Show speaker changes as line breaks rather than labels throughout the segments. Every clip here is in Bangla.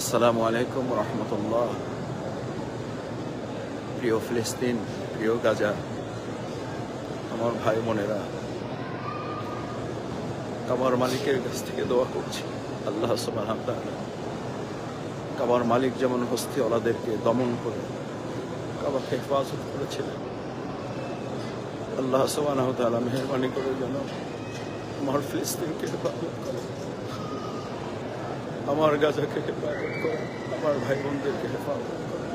আসসালামু আলাইকুম রহমতুল্লাহ। প্রিয় ফিলিস্তিন, প্রিয় গাজা, আমার ভাই বোনেরা, কাবার মালিকের কাছ থেকে দোয়া করছি। আল্লাহ সুবাহ কাবার মালিক যেমন হস্তিওয়ালাদেরকে দমন করে, কাবাকে হেফাজত করেছিলেন। আল্লাহ সুবাহ মেহরবানি করে যেন আমার ফিলিস্তিনকে হেফাজত করে। আমার গাজাকে হেফাজত করে, আমার ভাই বোনদেরকে হেফাজত করে।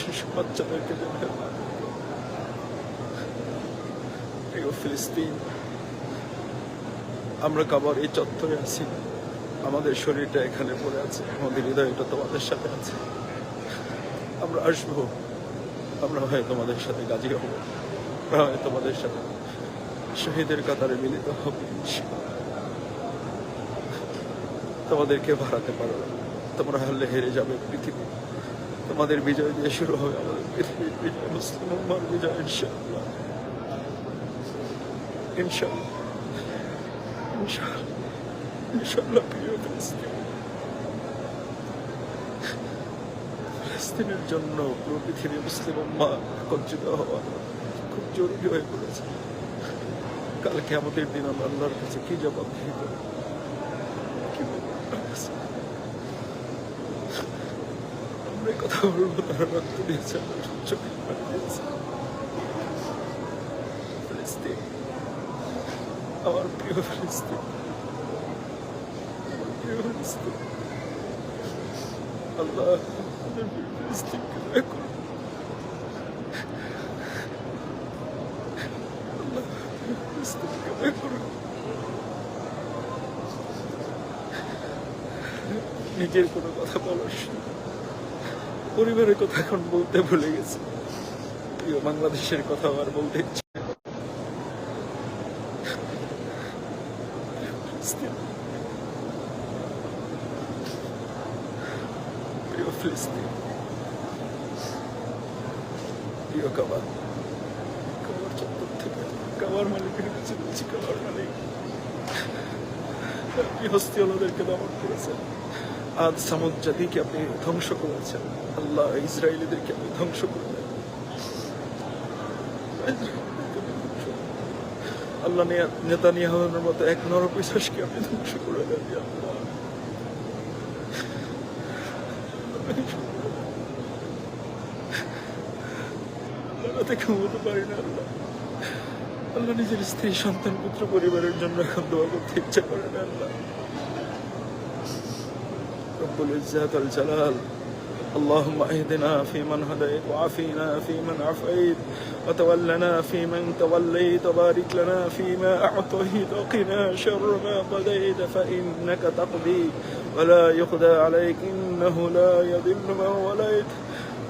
শিশু বাচ্চাদেরকে। ফিলিস্তিন, আমরা কাবার এই চত্বরে আছি। আমাদের শরীরটা এখানে পড়ে আছে, আমাদের হৃদয়টা তোমাদের সাথে আছে। আমরা আসব, আমরা হয় তোমাদের সাথে গাজী হব, আমরা হয় তোমাদের সাথে শহীদের কাতারে মিলিত হবে। তোমাদেরকে হারাতে পারো। তোমরা হারলে হেরে যাবে পৃথিবী। তোমাদের বিজয় দিয়ে শুরু হবে আমাদের পৃথিবীর মুসলিম উম্মার বিজয় প্রিয় ফিলিস্তিন। ফিলিস্তিনের জন্য পুরো পৃথিবী মুসলিম উম্মা একত্রিত হওয়া খুব জরুরি হয়ে পড়েছে। কালকে আমাদের দিন আমরা আল্লাহর কাছে কি জবাব? আমরা কথা বলব, তারা রক্ত দিয়েছে, আমরা প্রিয় ফিলিস্তিন প্রিয় ফিলিস্তিন। আল্লাহ ফিলিস্তিনকে দয়া করুন। আল্লাহ প্রিয় ফিলিস্তিনকে দয়া করুন। নিজের কোনো কথা বলার পরিবারের কথা এখন বলতে ভুলে গেছে। প্রিয় বাংলাদেশের কথা আর বলতে ইচ্ছে হস্তিওয়ালাদেরকে দমন করেছেন। আজ সামুদ জাতিকে আপনি ধ্বংস করেছেন। আল্লাহ ইসরায়েলিদেরকে আপনি ধ্বংস করলেন। আল্লাহ নেতা নিয়াহনের মতো এক নরপিশাসকে আপনি ধ্বংস করে দেন আল্লাহ। আল্লাহ নিজের স্ত্রী, সন্তান, পুত্র, পরিবারের জন্য এখন দোয়া করতে ইচ্ছা করে না আল্লাহ। رب العزة والجلال اللهم اهدنا فيمن هديت وعافينا فيمن عافيت. وتولنا فيمن توليت. وبارك لنا فيما أعطيت. وقنا شر ما قضيت. فإنك تقضي. ولا يقضى عليك. إنه لا يذل من وليت.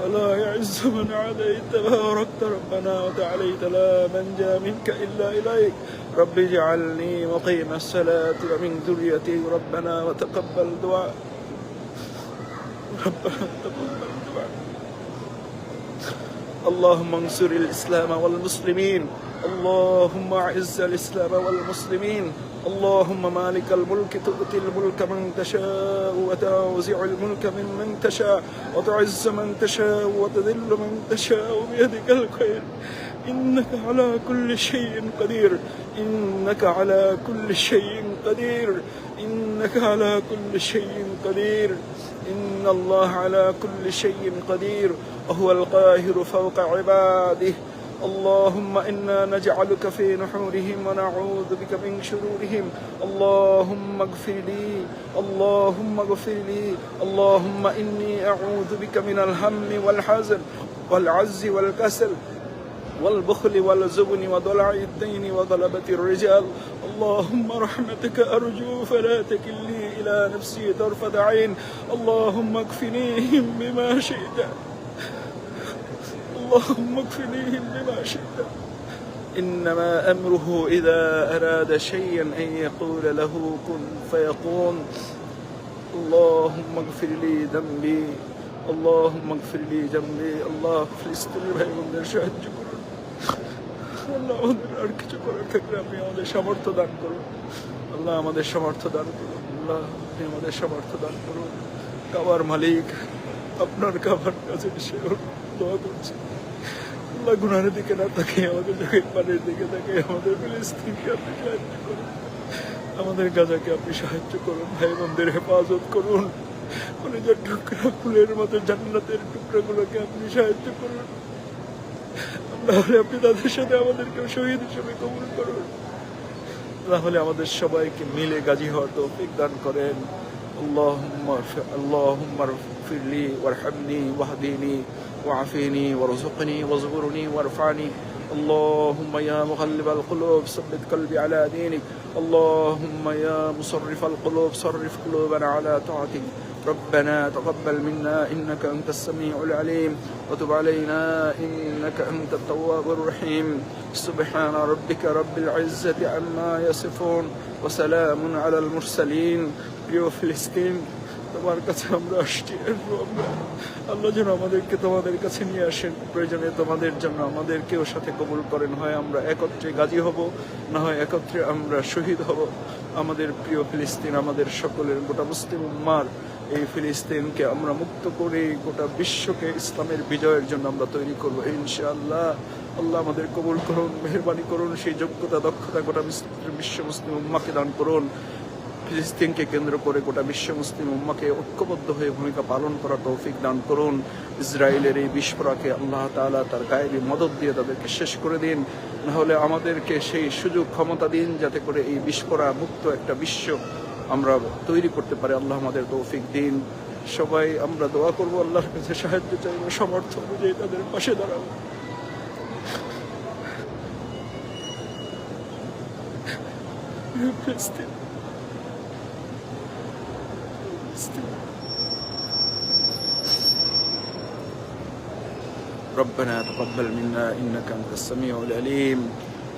ولا يعز من عاديت. تباركت ربنا وتعاليت. لا منجا منك إلا إليك. رب اجعلني مقيم الصلاة. ومن ذريتي ربنا وتقبل دعاء. اللهم انصر الإسلام والمسلمين. اللهم أعز الإسلام والمسلمين. اللهم مالك الملك تؤتي الملك من تشاء وتنزع الملك ممن تشاء وتعز من تشاء وتذل من تشاء بيدك الخير. إنك على كل شيء قدير. إنك على كل شيء قدير. إنك على كل شيء قدير. إن الله على كل شيء قدير وهو القاهر فوق عباده. اللهم إنا نجعلك في نحورهم ونعوذ بك من شرورهم. اللهم اغفر لي اللهم اغفر لي. اللهم إني أعوذ بك من الهم والحزن والعز والكسل. والبخل والزبن وضلع الدين وغلبة الرجال. اللهم رحمتك أرجو فلا تكلني إلى نفسي طرفة عين. اللهم اكفنيهم بما شئت. اللهم اكفنيهم بما شئت. إنما أمره إذا أراد شيئا أن يقول له كن فيقول اللهم اغفر لي ذنبي. اللهم اغفر لي ذنبي اللهم فلست بهيك وبنرجع আল্লাহ আমাদের আর কিছু করার থাকলে আপনি আমাদের সামর্থ্য দান করুন। আল্লাহ আমাদের সামর্থ্য দান করুন। আল্লাহ আপনি আমাদের সামর্থ্য দান করুন। কাবার মালিক, আপনার কাবার কাছে সে দোয়া করছি। আল্লাহ গুনার দিকে না তাকে আমাদের পানির দিকে তাকে আমাদের ফিলিস্তিনকে আপনি সাহায্য করুন। আমাদের গাজাকে আপনি সাহায্য করুন। ভাই বোনদের হেফাজত করুন। কলেজের টুকরা ফুলের মতো জান্নাতের টুকরাগুলোকে আপনি সাহায্য করুন। তাহলে আপনি তাদের সাথে আমাদেরকেও শহীদ হিসেবে কবুল করুন তাহলে আমাদের সবাইকে মিলে গাজী হওয়ার তৌফিক দান করেন اللهم ارف- اللهم اغفر لي وارحمني واهدني وعافيني وارزقني واصبرني وارفعني اللهم يا مغلب القلوب ثبت قلبي على دينك اللهم يا مصرف القلوب صرف قلوبنا على طاعتك ربنا تقبل منا انك انت السميع العليم وتب علينا انك انت التواب الرحيم سبحان ربك رب العزه عما يصفون وسلام على المرسلين প্রিয় ফিলিস্তিন তোমার কাছে আমরা আসছি এরপর আমরা আল্লাহ যেন আমাদেরকে তোমাদের কাছে নিয়ে আসেন প্রয়োজনে তোমাদের জন্য আমাদেরকেও সাথে কবুল করেন হয় আমরা একত্রে গাজী হব না হয় একত্রে আমরা শহীদ হব আমাদের প্রিয় ফিলিস্তিন আমাদের সকলের গোটা মুসলিম উম্মার এই ফিলিস্তিনকে আমরা মুক্ত করে গোটা বিশ্বকে ইসলামের বিজয়ের জন্য আমরা তৈরি করব, ইনশাআল্লাহ। আল্লাহ আমাদের কবুল করুন, মেহরবানি করুন, সেই যোগ্যতা, দক্ষতা গোটা বিশ্ব মুসলিম উম্মাকে দান করুন। ফিলিস্তিনকে কেন্দ্র করে গোটা বিশ্ব মুসলিম উম্মাকে ঐক্যবদ্ধ হয়ে ভূমিকা পালন করা তৌফিক দান করুন। ইসরায়েলের এই বিস্ফোরাকে আল্লাহ তাআলা তার গায়েবী মদত দিয়ে তাদেরকে শেষ করে দিন। নাহলে আমাদেরকে সেই সুযোগ, ক্ষমতা দিন, যাতে করে এই বিস্ফোরা মুক্ত একটা বিশ্ব আমরা তৈরি করতে পারি আল্লাহ আমাদের তৌফিক দিন সবাই আমরা দোয়া করব আল্লাহর কাছে সাহায্য চাইবো সমর্থ অনুযায়ী তাদের পাশে দাঁড়াবো ফিলিস্তিন ربنا تقبل منا انك انت السميع العليم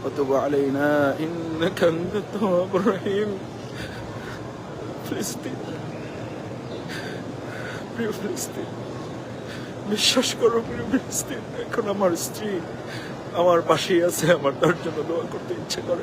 وتب علينا انك انت التواب الرحيم প্রিয় বিশ্বাস করো প্রিয় ফিলিস্তিন, এখন আমার স্ত্রী আমার পাশেই আছে, আমার তার জন্য দোয়া করতে ইচ্ছে করে।